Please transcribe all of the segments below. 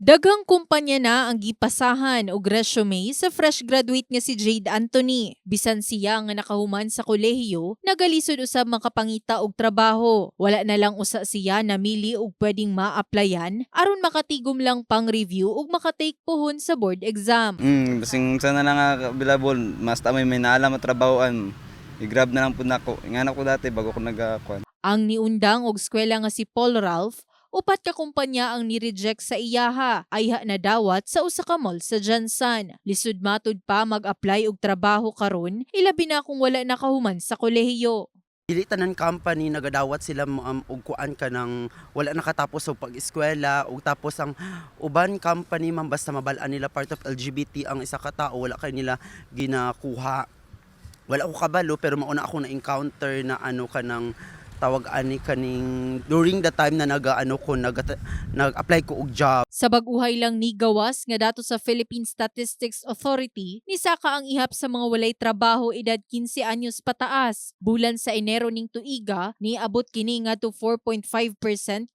Daghang kumpanya na ang gipasahan og resume sa fresh graduate nga si Jade Anthony. Bisan siya nga nakahuman sa kolehiyo, nagalisod usab makapangita og trabaho. Wala na lang usa siya namili og pwedeng ma-applyan aron makatigom lang pang review ug makatake pohon sa board exam. Mm, basing sana na nga available, mas tamay may naalam at trabahoan. I-grab na lang po na ako. Ingana ko dati bago ko nag-akuan. Ang niundang og eskwela nga si Paul Ralph upat ka kumpanya ang ni-reject sa iyaha ayha na dawat sa usa ka mall sa Jansan. Lisod matud pa mag-apply og trabaho karon, ilabi na kung wala nakahuman sa kolehiyo. dili tanan company nagadawat sila um, og kuan ka ng wala nakatapos og pag-eskwela ug tapos ang uban company man basta mabalaan nila part of LGBT ang isa ka tao wala kay nila ginakuha wala ko kabalo pero mauna ako na encounter na ano ka ng tawag ani kaning during the time na naga ano ko nag nag-apply ko og job Sa baguhay lang ni gawas nga dato sa Philippine Statistics Authority, ni saka ang ihap sa mga walay trabaho edad 15 anyos pataas. Bulan sa Enero ning tuiga, niabot kini nga to 4.5%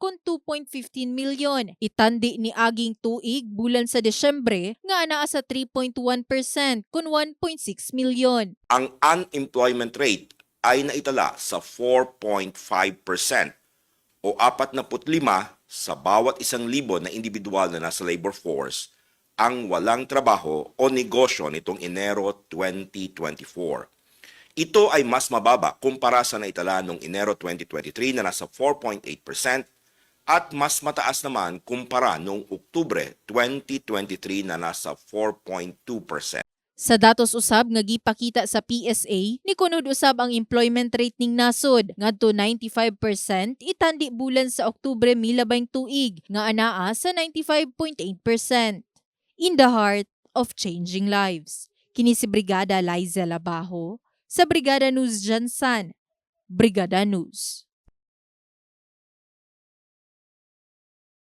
kun 2.15 milyon. Itandi ni aging tuig bulan sa Desyembre nga anaa sa 3.1% kun 1.6 milyon. ang unemployment rate ay naitala sa 4.5% o 45 sa bawat isang libo na individual na nasa labor force ang walang trabaho o negosyo nitong Enero 2024. Ito ay mas mababa kumpara sa naitala noong Enero 2023 na nasa 4.8% at mas mataas naman kumpara noong Oktubre 2023 na nasa 4.2%. Sa datos usab nga gipakita sa PSA, ni kunod usab ang employment rate ning nasod ngadto 95% itandi bulan sa Oktubre milabing tuig nga anaa sa 95.8%. In the heart of changing lives. Kini si Brigada Liza Labajo sa Brigada News Jansan. Brigada News.